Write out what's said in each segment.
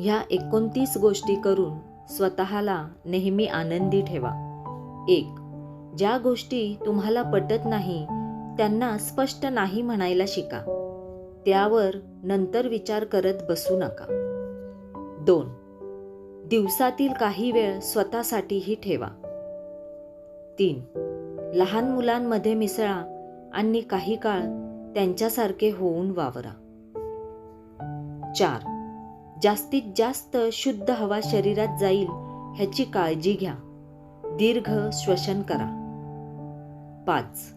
ह्या एकोणतीस गोष्टी करून स्वतःला नेहमी आनंदी ठेवा. एक ज्या गोष्टी तुम्हाला पटत नाही त्यांना स्पष्ट नाही म्हणायला शिका. त्यावर नंतर विचार करत बसू नका. दोन दिवसातील काही वेळ स्वतःसाठीही ठेवा. तीन लहान मुलांमध्ये मिसळा आणि काही काळ त्यांच्यासारखे होऊन वावरा. चार जास्तीत जास्त शुद्ध हवा शरीरात जाईल ह्याची काळजी घ्या. दीर्घ श्वसन करा. पाच.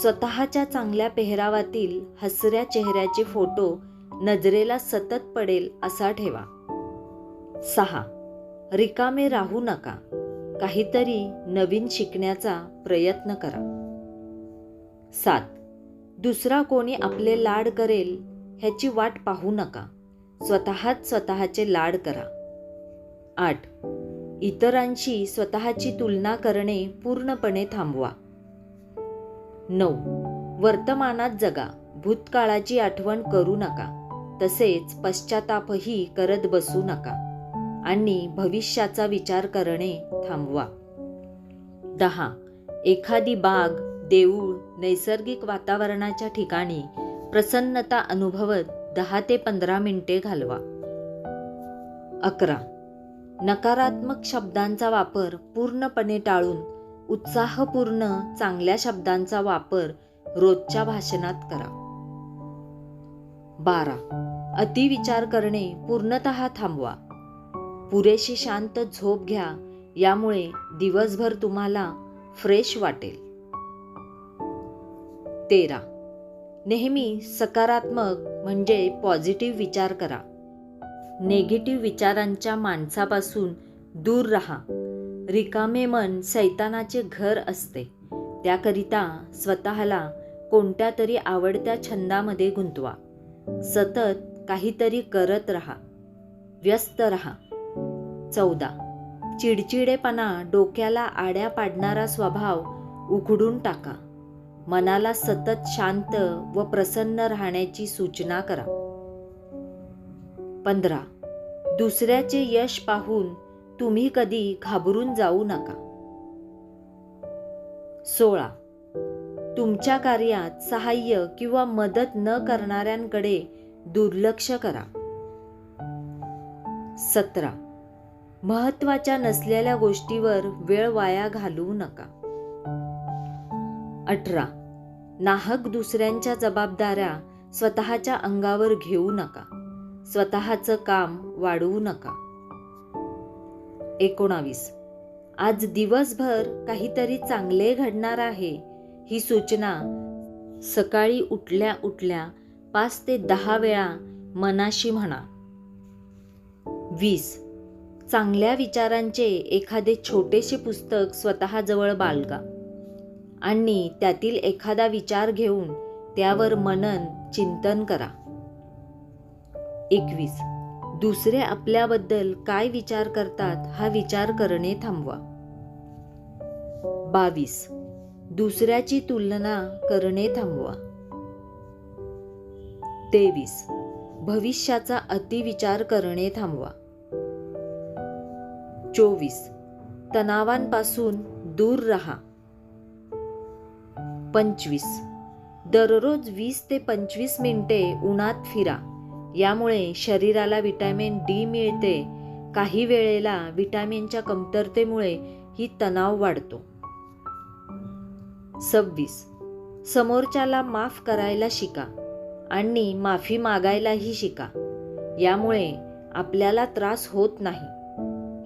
स्वतःच्या चांगल्या पेहरावातील हसऱ्या चेहऱ्याचे फोटो नजरेला सतत पडेल असा ठेवा. सहा. रिकामे राहू नका. काहीतरी नवीन शिकण्याचा प्रयत्न करा. सात. दुसरा कोणी आपले लाड करेल ह्याची वाट पाहू नका. स्वतःच स्वतःचे लाड करा. आठ. इतरांशी स्वतःची तुलना करणे पूर्णपणे थांबवा. नऊ. वर्तमानात जगा. भूतकाळाची आठवण करू नका. तसेच पश्चातापही करत बसू नका. आणि भविष्याचा विचार करणे थांबवा. दहा. एखादी बाग देऊळ नैसर्गिक वातावरणाच्या ठिकाणी प्रसन्नता अनुभवत दहा ते पंधरा मिनिटे घालवा. अकरा. नकारात्मक शब्दांचा वापर पूर्णपणे टाळून उत्साहपूर्ण चांगल्या शब्दांचा वापर रोजच्या भाषणात करा. बारा. अतिविचार करणे पूर्णत थांबवा. पुरेशी शांत झोप घ्या यामुळे दिवसभर तुम्हाला फ्रेश वाटेल. तेरा. नेहमी सकारात्मक म्हणजे पॉझिटिव्ह विचार करा. नेगेटिव्ह विचारांच्या माणसापासून दूर राहा. रिकामे मन सैतानाचे घर असते. त्याकरिता स्वतःला कोणत्या तरी आवडत्या छंदामध्ये गुंतवा. सतत काहीतरी करत राहा. व्यस्त राहा. चौदा. चिडचिडेपणा डोक्याला आड्या पाडणारा स्वभाव उघडून टाका. मनाला सतत शांत व प्रसन्न राहण्याची सूचना करा. पंधरा. दुसऱ्याचे यश पाहून तुम्ही कधी घाबरून जाऊ नका. सोळा. तुमच्या कार्यात सहाय्य किंवा मदत न करणाऱ्यांकडे दुर्लक्ष करा. सतरा. महत्त्वाच्या नसलेल्या गोष्टीवर वेळ वाया घालवू नका. अठरा. नाहक दुसऱ्यांच्या जबाबदाऱ्या स्वतःच्या अंगावर घेऊ नका. स्वतःचं काम वाढवू नका. एकोणावीस. आज दिवसभर काहीतरी चांगले घडणार आहे ही सूचना सकाळी उठल्या उठल्या पाच ते दहा वेळा मनाशी म्हणा. वीस. चांगल्या विचारांचे एखादे छोटेसे पुस्तक स्वतःजवळ बाळगा. आणि त्यातील एखादा विचार घेऊन त्यावर मनन चिंतन करा. एकवीस. दुसरे आपल्याबद्दल काय विचार करतात हा विचार करणे थांबवा. बावीस. दुसऱ्याची तुलना करणे थांबवा. तेवीस. भविष्याचा अतिविचार करणे थांबवा. चोवीस. तणावांपासून दूर राहा. पंचवीस. दररोज वीस ते पंचवीस मिनिटे उन्हात फिरा. यामुळे शरीराला विटॅमिन डी मिळते. काही वेळेला विटॅमिनच्या कमतरतेमुळे ही तणाव वाढतो. सव्वीस. समोरच्याला माफ करायला शिका आणि माफी मागायलाही शिका. यामुळे आपल्याला त्रास होत नाही.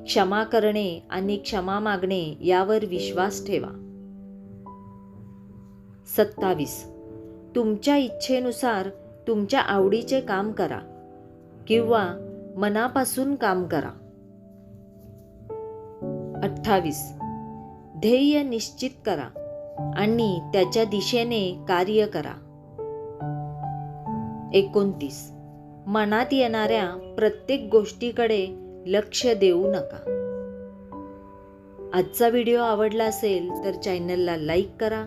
क्षमा करणे आणि क्षमा मागणे यावर विश्वास ठेवा. सत्तावीस. तुमच्या इच्छेनुसार तुमच्या आवडीचे काम करा किंवा मनापासून काम करा. अठ्ठावीस. ध्येय निश्चित करा आणि त्याच्या दिशेने कार्य करा. एकोणतीस. मनात येणाऱ्या प्रत्येक गोष्टीकडे लक्ष देऊ नका. आजचा व्हिडिओ आवडला असेल तर चॅनलला लाईक करा